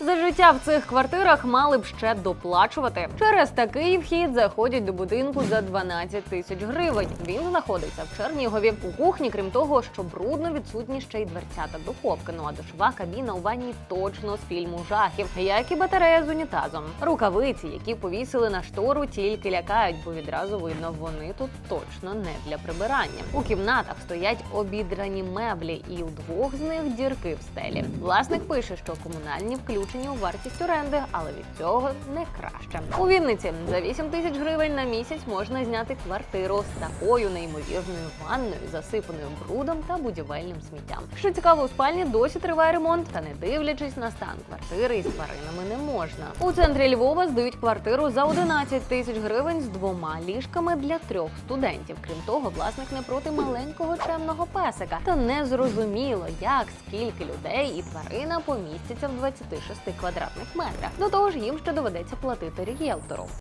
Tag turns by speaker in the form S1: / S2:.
S1: За життя в цих квартирах мали б ще доплачувати. Через такий вхід заходять до будинку за 12 тисяч гривень. Він знаходиться в Чернігові. У кухні, крім того, що брудно, відсутні ще й дверцята духовки. Ну а душова кабіна у ванні точно з фільму жахів, як і батарея з унітазом. Рукавиці, які повісили на штору, тільки лякають, бо відразу видно, вони тут точно не для прибирання. У кімнатах стоять обідрані меблі, і у двох з них дірки в стелі. Власник пише, що комунальні включені у вартість оренди, але від цього не краще. У Вінниці за 8 тисяч гривень на місяць можна зняти квартиру з такою неймовірною ванною, засипаною брудом та будівельним сміттям. Що цікаво, у спальні досі триває ремонт, та не дивлячись на стан квартири із тваринами не можна. У центрі Львова здають квартиру за 11 тисяч гривень з двома ліжками для трьох студентів. Крім того, власник не проти маленького чемного песика. Та не зрозуміло, як скільки людей і тварина помістяться в 26 квадратних метрах. До того ж, їм ще доведеться платити рієлтору.